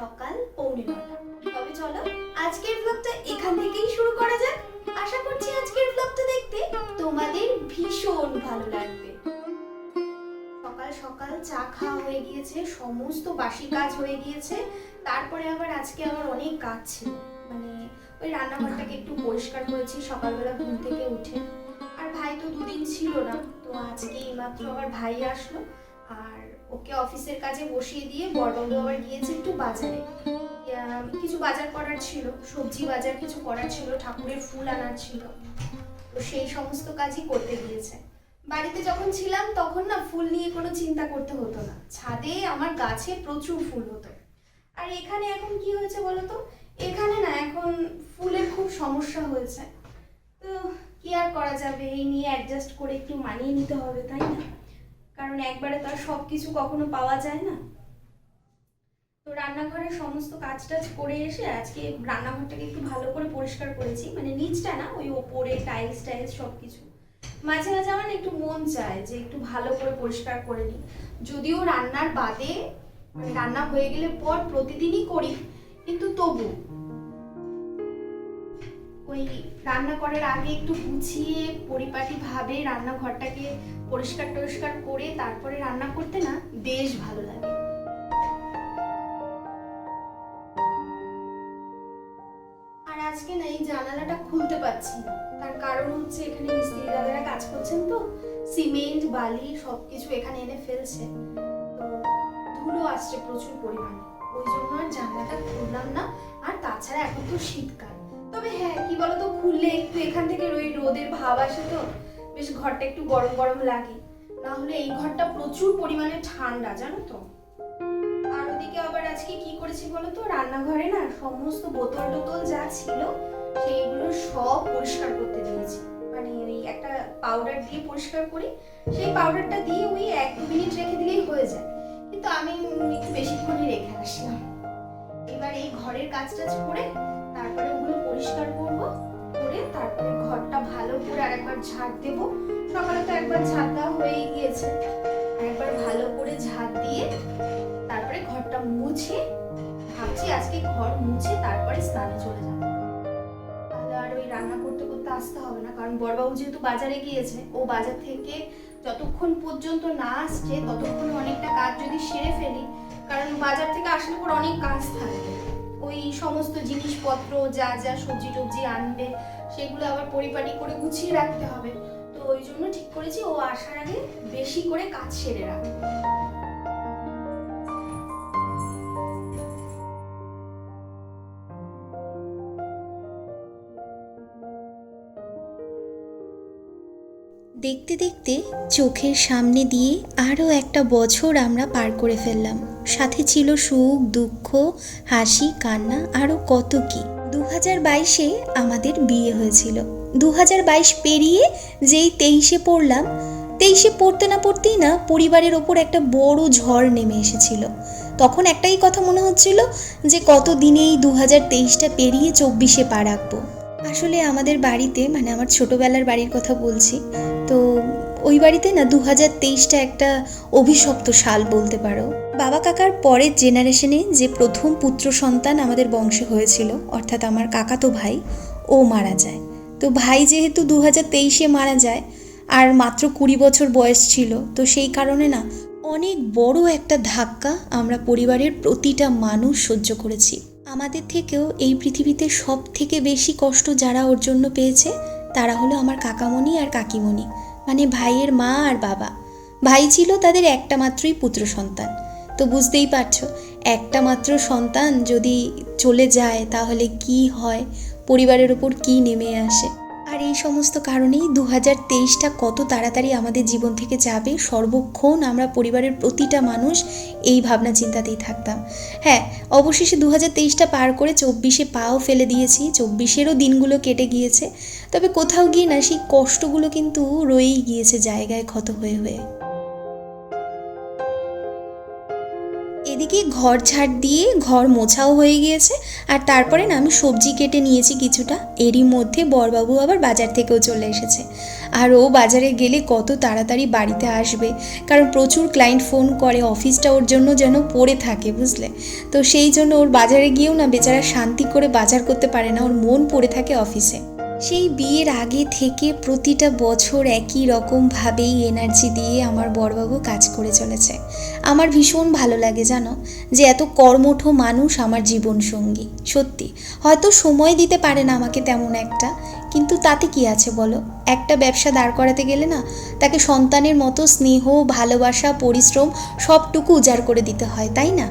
সকাল নটা তবে চলো, আজকের ব্লগটা এখান থেকেই শুরু করা যাক। আশা করছি আজকের ব্লগটা দেখতে তোমাদের ভীষণ ভালো লাগবে। সকাল সকাল চা খাওয়া হয়ে গিয়েছে, সমস্ত বাসি কাজ হয়ে গিয়েছে। তারপরে আবার আজকে আমার অনেক কাজ ছিল। মানে ওই রান্নাঘরটাকে একটু পরিষ্কার করেছি, সকালবেলা ঘুম থেকে উঠে। আর ভাই তো দুদিন ছিল না, তো আজকে এইমাত্র আবার ভাই আসলো। আর ওকে অফিসের কাজে বসিয়ে দিয়ে বড়বাবু আবার গিয়েছে একটু বাজারে। কিছু বাজার করার ছিল, সবজি বাজার কিছু করার ছিল, ঠাকুরের ফুল আনার ছিল। তো সেই সমস্ত কাজই করতে গিয়েছে। বাড়িতে যখন ছিলাম তখন না ফুল নিয়ে কোনো চিন্তা করতে হতো না। ছাদে আমার গাছে প্রচুর ফুল হতো। আর এখানে এখন কি হয়েছে বলো তো? এখানে না এখন ফুলের খুব সমস্যা হয়েছে। তো কি আর করা যাবে? এই নিয়ে অ্যাডজাস্ট করে একটু মানিয়ে নিতে হবে, তাই না? কারণ একবারে তো আর সব কিছু কখনো পাওয়া যায় না। তো রান্নাঘরের সমস্ত কাজ টাজ করে এসে আজকে রান্নাঘরটাকে একটু ভালো করে পরিষ্কার করেছি। মানে নিচটা না, ওই ওপরে টাইলস টাইলস সব কিছু মাঝে মাঝে আমার একটু মন চায় যে একটু ভালো করে পরিষ্কার করে নিই। যদিও রান্নার বাদে মানে রান্না হয়ে গেলে পর প্রতিদিনই করি, কিন্তু তবু ওই রান্না করার আগে একটু গুছিয়ে পরিপাটি ভাবে রান্নাঘরটাকে পরিষ্কার টরিষ্কার করে তারপরে রান্না করতে না বেশ ভালো লাগে। আর আজকে না এই জানালাটা খুলতে না। তার কারণ হচ্ছে এখানে মিস্ত্রি দাদারা কাজ করছেন তো, সিমেন্ট, বালি সবকিছু এখানে এনে ফেলছে। তো ধুলো আসছে প্রচুর পরিমাণে। ওই জন্য আর জানলাটা খুললাম না, আর তাছাড়া এখন তো শীতকাল। তবে হ্যাঁ কি বলতো, খুললে একটু এখান থেকে ওই রোদের ভাব আসে তো। বেশ ঘরটা একটু গরম গরম লাগে। না হলে এই ঘরটা প্রচুর পরিমাণে ঠান্ডা, জানো তো। আর ওদিকে আবার আজকে কি করেছি বলো তো? রান্নাঘরে না সমস্ত বোতল টোতল যা ছিল, সেইগুলো সব পরিষ্কার করতে দিয়েছি। মানে ওই একটা পাউডার দিয়ে পরিষ্কার করি, সেই পাউডারটা দিয়ে ওই এক দু মিনিট রেখে দিলেই হয়ে যায়। কিন্তু আমি একটু বেশিক্ষণই রেখে আসলাম। এবার এই ঘরের কাজ টাজ করে তারপরে ওগুলো পরিষ্কার করব। করে তারপরে ঘরটা ভালো করে আরেকবার ঝাড় দেব। সকালে তো একবার ঝাড় দেওয়া হয়ে গিয়েছে। একবার ভালো করে ঝাড় দিয়ে তারপরে ঘরটা মুছে ভাবছি আজকে ঘর মুছে তারপরে স্নানে চলে যাব। তাহলে আর ওই রান্না করতে করতে আসতে হবে না, কারণ বড়বাবু যেহেতু বাজারে গিয়েছে, ও বাজার থেকে যতক্ষণ পর্যন্ত না আসছে ততক্ষণ অনেকটা কাজ যদি সেরে ফেলি, কারণ বাজার থেকে আসলে পর অনেক কাজ থাকবে ওই সমস্ত জিনিসপত্র যা যা সবজি টবজি আনবে সেগুলো আবার পরিপাটি করে গুছিয়ে রাখতে হবে। তো ওই জন্য ঠিক করেছি, ও আসার আগে বেশি করে কাজ সেরে রাখব দেখতে দেখতে চোখের সামনে দিয়ে আরও একটা বছর আমরা পার করে ফেললাম। সাথে ছিল সুখ, দুঃখ, হাসি, কান্না, আরও কত কি। দু হাজার বাইশে আমাদের বিয়ে হয়েছিল। দু হাজার বাইশ পেরিয়ে যেই তেইশে পড়লাম, তেইশে পড়তে না পড়তেই না পরিবারের ওপর একটা বড় ঝড় নেমে এসেছিল। তখন একটাই কথা মনে হচ্ছিল যে কত দিনেই দু হাজার তেইশটা পেরিয়ে চব্বিশে পা রাখব। আসলে আমাদের বাড়িতে মানে আমার ছোটোবেলার বাড়ির কথা বলছি, তো ওই বাড়িতে না দু হাজার তেইশটা একটা অভিশপ্ত সাল বলতে পারো। বাবা কাকার পরের জেনারেশনে যে প্রথম পুত্র সন্তান আমাদের বংশে হয়েছিল, অর্থাৎ আমার কাকাতো ভাই, ও মারা যায়। তো ভাই যেহেতু দু হাজার তেইশে মারা যায়, আর মাত্র কুড়ি বছর বয়স ছিল, তো সেই কারণে না, অনেক বড় একটা ধাক্কা আমরা পরিবারের প্রতিটা মানুষ সহ্য করেছি। আমাদের থেকেও এই পৃথিবীতে সব থেকে বেশি কষ্ট যারা ওর জন্য পেয়েছে, তারা হলো আমার কাকামণি আর কাকিমণি মানে ভাইয়ের মা আর বাবা। ভাই ছিল তাদের একটা মাত্রই পুত্র সন্তান। তো বুঝতেই পারছ। একটা মাত্র সন্তান যদি চলে যায়, তাহলে কি হয়? পরিবারের ওপর কি নেমে আসে? আর এই সমস্ত কারণেই দু হাজার তেইশটা কত তাড়াতাড়ি আমাদের জীবন থেকে যাবে, সর্বক্ষণ আমরা পরিবারের প্রতিটা মানুষ এই ভাবনা চিন্তাতেই থাকতাম। হ্যাঁ অবশেষে দু হাজার তেইশটা পার করে চব্বিশে পাও ফেলে দিয়েছি, চব্বিশেরও দিনগুলো কেটে গিয়েছে। তবে কোথাও গিয়ে না, সেই কষ্টগুলো কিন্তু রয়েই গিয়েছে জায়গায় ক্ষত হয়ে হয়ে। এদিকে ঘর ঝাড় দিয়ে ঘর মোছাও হয়ে গিয়েছে। আর তারপরে না আমি সবজি কেটে নিয়েছি কিছুটা। এরই মধ্যে বরবাবু আবার বাজার থেকেও চলে এসেছে। আর ও বাজারে গেলে কত তাড়াতাড়ি বাড়িতে আসবে। কারণ প্রচুর ক্লায়েন্ট ফোন করে অফিসটা ওর জন্য যেন পড়ে থাকে, বুঝলে? তো সেই জন্য ওর বাজারে গিয়েও না বেচারা শান্তি করে বাজার করতে পারে না। ওর মন পড়ে থাকে অফিসে সেই বিয়ের আগে থেকে প্রতিটা বছর একই রকমভাবেই এনার্জি দিয়ে আমার বড়বাবু কাজ করে চলেছে। আমার ভীষণ ভালো লাগে জানো যে এত কর্মঠ মানুষ আমার জীবন সঙ্গী সত্যি। হয়তো সময় দিতে পারে না আমাকে তেমন একটা, কিন্তু তাতে কি আছে বলো? একটা ব্যবসা দাঁড় করাতে গেলে না তাকে সন্তানের মতো স্নেহ, ভালোবাসা, পরিশ্রম সবটুকু উজাড় করে দিতে হয়, তাই না?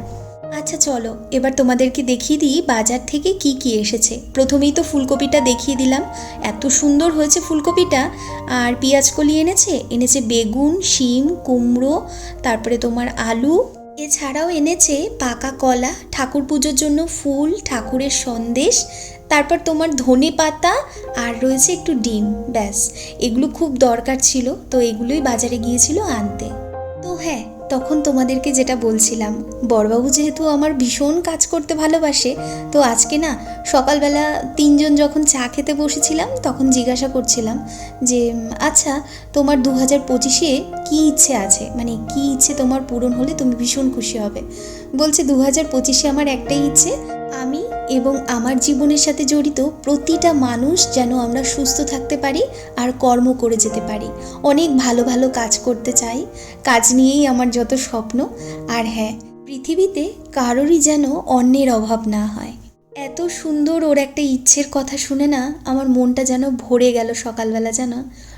আচ্ছা চলো। এবার তোমাদেরকে দেখিয়ে দিই বাজার থেকে কি কি এসেছে। প্রথমেই তো ফুলকপিটা দেখিয়ে দিলাম। এত সুন্দর হয়েছে ফুলকপিটা। আর পেঁয়াজ কলি এনেছে? এনেছে বেগুন, শিম, কুমড়ো, তারপরে তোমার আলু। এছাড়াও এনেছে পাকা কলা, ঠাকুর পুজোর জন্য ফুল, ঠাকুরের সন্দেশ, তারপর তোমার ধনে পাতা, আর রয়েছে একটু ডিম, ব্যাস। এগুলো খুব দরকার ছিল, তো এগুলোই বাজারে গিয়েছিল আনতে। তো হ্যাঁ তখন তোমাদেরকে যেটা বলছিলাম, বড়বাবু যেহেতু আমার ভীষণ কাজ করতে ভালোবাসে, তো আজকে না সকালবেলা তিনজন যখন চা খেতে বসেছিলাম, তখন জিজ্ঞাসা করছিলাম যে আচ্ছা তোমার দু হাজার পঁচিশে কী ইচ্ছে আছে? মানে কী ইচ্ছে তোমার পূরণ হলে তুমি ভীষণ খুশি হবে? বলছে দু হাজার পঁচিশে আমার একটাই ইচ্ছে, আমি এবং আমার জীবনের সাথে জড়িত প্রতিটা মানুষ যেন আমরা সুস্থ থাকতে পারি আর কর্ম করে যেতে পারি। অনেক ভালো ভালো কাজ করতে চাই। কাজ নিয়েই আমার যত স্বপ্ন। আর হ্যাঁ পৃথিবীতে কারোরই যেন অন্যের অভাব না হয়। এত সুন্দর ওর একটা ইচ্ছের কথা শুনে না আমার মনটা যেন ভরে গেল সকালবেলা যেন।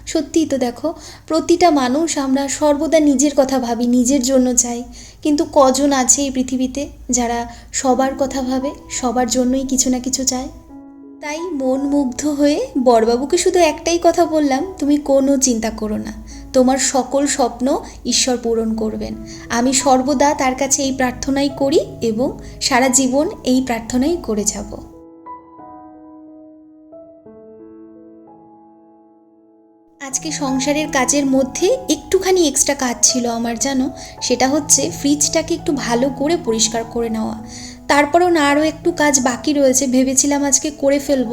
সত্যিই তো দেখো, প্রতিটা মানুষ আমরা সর্বদা নিজের কথা ভাবি, নিজের জন্য চাই। কিন্তু কজন আছে এই পৃথিবীতে যারা সবার কথা ভাবে, সবার জন্যই কিছু না কিছু চায়? তাই মন মুগ্ধ হয়ে বড়বাবুকে শুধু একটাই কথা বললাম, তুমি কোনো চিন্তা করো না। তোমার সকল স্বপ্ন ঈশ্বর পূরণ করবেন। আমি সর্বদা তার কাছে এই প্রার্থনাই করি এবং সারা জীবন এই প্রার্থনাই করে যাব। আজকে সংসারের কাজের মধ্যে একটুখানি এক্সট্রা কাজ ছিল আমার, জানো? সেটা হচ্ছে ফ্রিজটাকে একটু ভালো করে পরিষ্কার করে নেওয়া। তারপরেও না আরও একটু কাজ বাকি রয়েছে, ভেবেছিলাম আজকে করে ফেলব।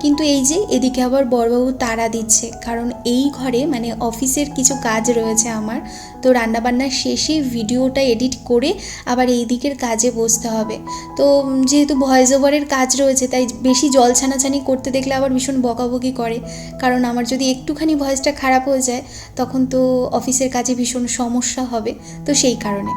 কিন্তু এই যে, এদিকে আবার বড়বাবু তারা দিচ্ছে। কারণ এই ঘরে মানে অফিসের কিছু কাজ রয়েছে আমার। তো রান্নাবান্নার শেষে ভিডিওটা এডিট করে আবার এই দিকের কাজে বসতে হবে। তো যেহেতু ভয়েস ওভারের কাজ রয়েছে, তাই বেশি জল ছানাছানি করতে দেখলে আবার ভীষণ বকাবকি করে। কারণ আমার যদি একটুখানি ভয়েসটা খারাপ হয়ে যায়, তখন তো অফিসের কাজে ভীষণ সমস্যা হবে, তো সেই কারণে।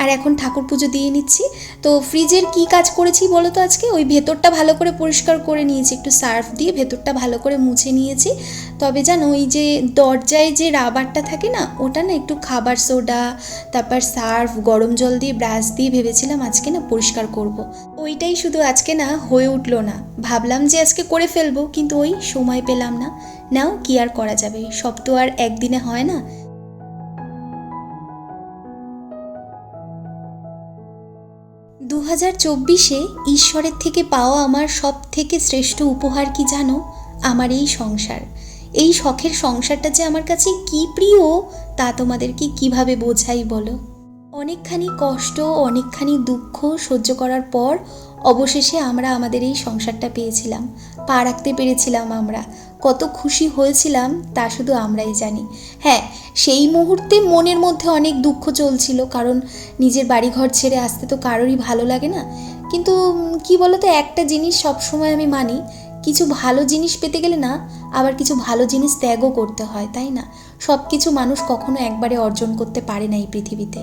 আর এখন ঠাকুর পুজো দিয়ে নিচ্ছি। তো ফ্রিজের কি কাজ করেছি বলো তো আজকে? ওই ভেতরটা ভালো করে পরিষ্কার করে নিয়েছি, একটু সার্ফ দিয়ে ভেতরটা ভালো করে মুছে নিয়েছি। তবে জানো ওই যে দরজায় যে রাবারটা থাকে না, ওটা না একটু খাবার সোডা, তারপর সার্ফ, গরম জল দিয়ে ব্রাশ দিয়ে ভেবেছিলাম আজকে না পরিষ্কার করব। ওইটাই শুধু আজকে না হয়ে উঠল না। ভাবলাম যে আজকে করে ফেলব, কিন্তু ওই সময় পেলাম না। নাও, কি আর করা যাবে? সব তো আর একদিনে হয় না। দু হাজার চব্বিশে ঈশ্বরের থেকে পাওয়া আমার সব থেকে শ্রেষ্ঠ উপহার কি জানো? আমার এই সংসার। এই শখের সংসারটা যে আমার কাছে কি প্রিয়, তা তোমাদেরকে কীভাবে বোঝাই বলো? অনেকখানি কষ্ট, অনেকখানি দুঃখ সহ্য করার পর অবশেষে আমরা আমাদের এই সংসারটা পেয়েছিলাম। পা রাখতে পেরেছিলাম আমরা। কত খুশি হয়েছিলাম, তা শুধু আমরাই জানি। হ্যাঁ সেই মুহূর্তে মনের মধ্যে অনেক দুঃখ চলছিল, কারণ নিজের বাড়িঘর ছেড়ে আসতে তো কারোরই ভালো লাগে না। কিন্তু কি বলতো, একটা জিনিস সবসময় আমি মানি কিছু ভালো জিনিস পেতে গেলে না, আবার কিছু ভালো জিনিস ত্যাগও করতে হয়, তাই না? সব কিছু মানুষ কখনো একবারে অর্জন করতে পারে না এই পৃথিবীতে।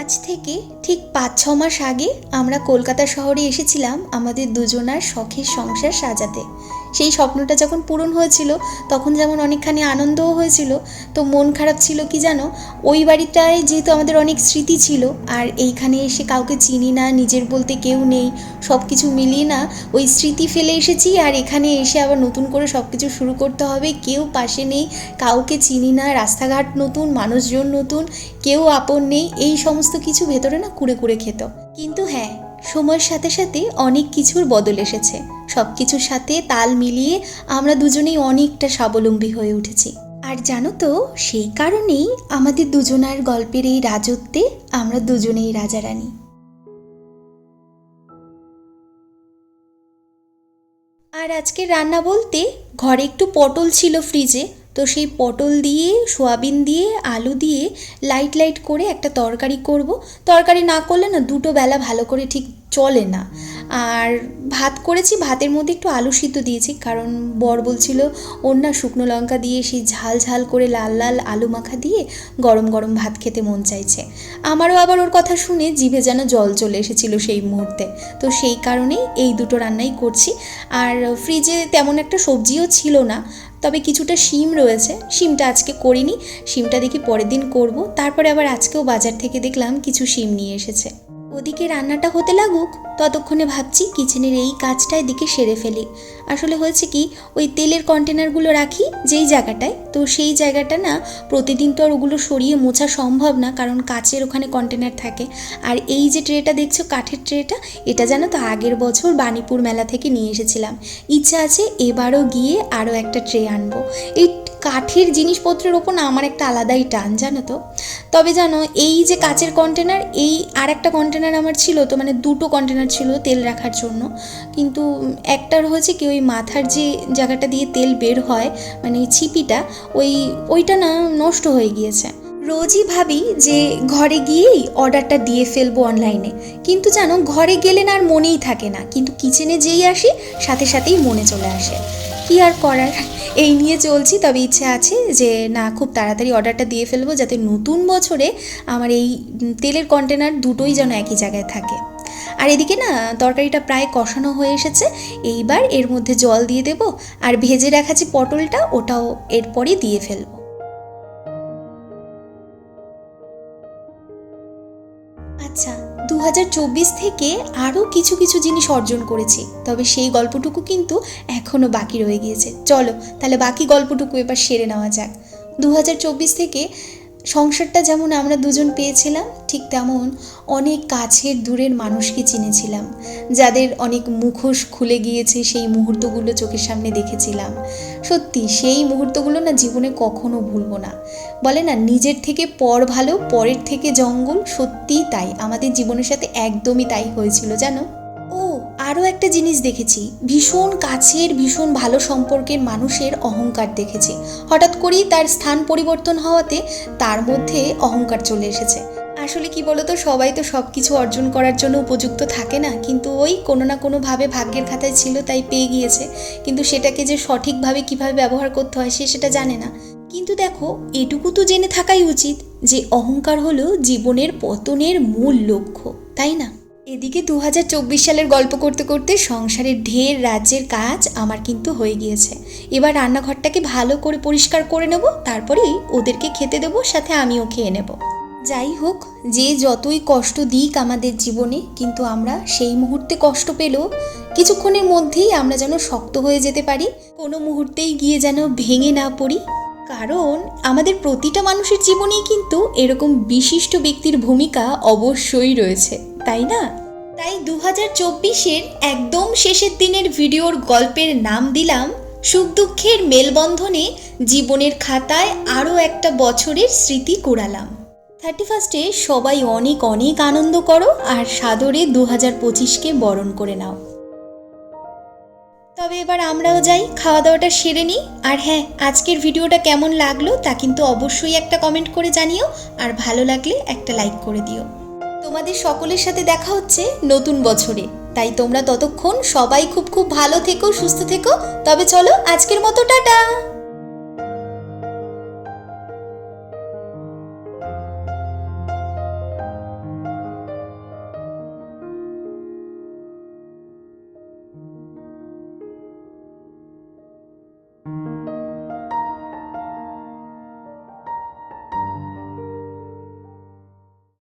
আজ থেকে ঠিক পাঁচ, ছ মাস আগে আমরা কলকাতা শহরে এসেছিলাম আমাদের দুজনার শখের সংসার সাজাতে। সেই স্বপ্নটা যখন পূরণ হয়েছিল, তখন যেমন অনেকখানি আনন্দও হয়েছিল, তো মন খারাপ ছিল কি জানো? ওই বাড়িটায় যেহেতু আমাদের অনেক স্মৃতি ছিল, আর এইখানে এসে কাউকে চিনি না, নিজের বলতে কেউ নেই সব কিছু মিলিয়ে না, ওই স্মৃতি ফেলে এসেছি, আর এখানে এসে আবার নতুন করে সব কিছু শুরু করতে হবে। কেউ পাশে নেই, কাউকে চিনি না, রাস্তাঘাট নতুন, মানুষজন নতুন, কেউ আপন নেই, এই সমস্ত কিছু ভেতরে না কুড়ে কুড়ে খেত। কিন্তু হ্যাঁ সময়ের সাথে সাথে অনেক কিছুর বদল এসেছে। সব কিছুর সাথে তাল মিলিয়ে আমরা দুজনেই অনেকটা স্বাবলম্বী হয়ে উঠেছি। আর জানো তো, সেই কারণেই আমাদের দুজনার গল্পের এই রাজত্বে আমরা দুজনেই রাজা রানী আর আজকে রান্না বলতে ঘরে একটু পটল ছিল ফ্রিজে তো সেই পটল দিয়ে, সোয়াবিন দিয়ে, আলু দিয়ে লাইট লাইট করে একটা তরকারি করব। তরকারি না করলে না দুটো বেলা ভালো করে ঠিক চলে না। আর ভাত করেছি, ভাতের মধ্যে একটু আলু সিদ্ধ দিয়েছি, কারণ বর বলছিল ওর না শুকনো লঙ্কা দিয়ে সেই ঝাল ঝাল করে লাল লাল আলু মাখা দিয়ে গরম গরম ভাত খেতে মন চাইছে। আমারও আবার ওর কথা শুনে জিভে যেন জল চলে এসেছিল সেই মুহূর্তে। তো সেই কারণেই এই দুটো রান্নাই করছি। আর ফ্রিজে তেমন একটা সবজিও ছিল না। তবে কিছুটা শিম রয়েছে। শিমটা আজকে করিনি। শিমটা দেখি পরের দিন করব। তারপরে আবার আজকেও বাজার থেকে দেখলাম কিছু শিম নিয়ে এসেছে। ওদিকে রান্নাটা হতে লাগুক, ততক্ষণে ভাবছি কিচেনের এই কাজটা এদিকে সেরে ফেলি। আসলে হয়েছে কি, ওই তেলের কন্টেনারগুলো রাখি যেই জায়গাটায়, তো সেই জায়গাটা না প্রতিদিন তো আর ওগুলো সরিয়ে মোছা সম্ভব না, কারণ কাচের ওখানে কন্টেনার থাকে। আর এই যে ট্রেটা দেখছ, কাঠের ট্রেটা, এটা জানো তো আগের বছর বাণীপুর মেলা থেকে নিয়ে এসেছিলাম। ইচ্ছা আছে এবারও গিয়ে আরও একটা ট্রে আনব। এই কাঠের জিনিসপত্রের ওপর না আমার একটা আলাদাই টান, জানো তো? তবে জানো, এই যে কাচের কন্টেনার এই আর একটা কন্টেনার আমার ছিল তো মানে দুটো কন্টেনার ছিল তেল রাখার জন্য। কিন্তু একটার হয়েছে কি, ওই মাথার যে জায়গাটা দিয়ে তেল বের হয় মানে ছিপিটা, ওই, ওইটা না নষ্ট হয়ে গিয়েছে। রোজই ভাবি যে ঘরে গিয়েই অর্ডারটা দিয়ে ফেলব অনলাইনে কিন্তু জানো, ঘরে গেলে না আর মনেই থাকে না। কিন্তু কিচেনে যেই আসি, সাথে সাথেই মনে চলে আসে। কি আর করার? এই নিয়ে চলছি, তবে ইচ্ছে আছে যে না, খুব তাড়াতাড়ি অর্ডারটা দিয়ে ফেলব যাতে নতুন বছরে আমার এই তেলের কন্টেনার দুটোই যেন একই জায়গায় থাকে। আর এদিকে না, তরকারিটা প্রায় কষানো হয়ে এসেছে, এইবার এর মধ্যে জল দিয়ে দেবো, আর ভেজে রাখা যে পটলটা, ওটাও এরপরই দিয়ে ফেলব। থেকে আরও কিছু কিছু জিনিস অর্জন করেছি। তবে সেই গল্পটুকু কিন্তু এখনও বাকি রয়ে গিয়েছে। চলো, তাহলে বাকি গল্পটুকু এবার সেরে নেওয়া যাক। দু হাজার চব্বিশ থেকে সংসারটা যেমন আমরা দুজন পেয়েছিলাম, ঠিক তেমন অনেক কাছের দূরের মানুষকে চিনেছিলাম, যাদের অনেক মুখোশ খুলে গিয়েছে সেই মুহূর্তগুলো চোখের সামনে দেখেছিলাম। সত্যি, সেই মুহূর্তগুলো না জীবনে কখনো ভুলবো না। বলে না, নিজের থেকে পর ভালো, পরের থেকে জঙ্গল, সত্যিই তাই। আমাদের জীবনের সাথে একদমই তাই হয়েছিল, জানো? আরও একটা জিনিস দেখেছি, ভীষণ কাছের, ভীষণ ভালো সম্পর্কের মানুষের অহংকার দেখেছি। হঠাৎ করেই তার স্থান পরিবর্তন হওয়াতে তার মধ্যে অহংকার চলে এসেছে। আসলে কি বলতো, সবাই তো সব কিছু অর্জন করার জন্য উপযুক্ত থাকে না, কিন্তু ওই কোনো না কোনোভাবে ভাগ্যের খাতায় ছিল, তাই পেয়ে গিয়েছে। কিন্তু সেটাকে যে সঠিকভাবে কীভাবে ব্যবহার করতে হয় সে সেটা জানে না। কিন্তু দেখো, এটুকু তো জেনে থাকাই উচিত যে অহংকার হলো জীবনের পতনের মূল লক্ষ্য, তাই না? এদিকে দু হাজার চব্বিশ সালের গল্প করতে করতে সংসারের ঢের রাজ্যের কাজ আমার কিন্তু হয়ে গিয়েছে। এবার রান্নাঘরটাকে ভালো করে পরিষ্কার করে নেব, তারপরেই ওদেরকে খেতে দেবো, সাথে আমিও খেয়ে নেব। যাই হোক, যে যতই কষ্ট দিক আমাদের জীবনে, কিন্তু আমরা সেই মুহূর্তে কষ্ট পেলেও কিছুক্ষণের মধ্যেই আমরা যেন শক্ত হয়ে যেতে পারি, কোনো মুহূর্তেই গিয়ে যেন ভেঙে না পড়ি। কারণ আমাদের প্রতিটা মানুষের জীবনেই কিন্তু এরকম বিশিষ্ট ব্যক্তির ভূমিকা অবশ্যই রয়েছে, তাই না? তাই দু হাজার চব্বিশের একদম শেষের দিনের ভিডিওর গল্পের নাম দিলাম, সুখ দুঃখের মেলবন্ধনে জীবনের খাতায় আরও একটা বছরের স্মৃতি কুড়ালাম। থার্টি ফার্স্টে সবাই অনেক অনেক আনন্দ করো আর সাদরে দু হাজার পঁচিশকে বরণ করে নাও। তবে এবার আমরাও যাই খাওয়া দাওয়াটা সেরে নিই। আর হ্যাঁ আজকের ভিডিওটা কেমন লাগল তা কিন্তু অবশ্যই একটা কমেন্ট করে জানিও। আর ভালো লাগলে একটা লাইক করে দিও। তোমাদের সকলের সাথে দেখা হচ্ছে নতুন বছরে। তাই তোমরা ততক্ষণ সবাই খুব খুব ভালো থেকো, সুস্থ থেকো। তবে চলো আজকের মতো টাটা।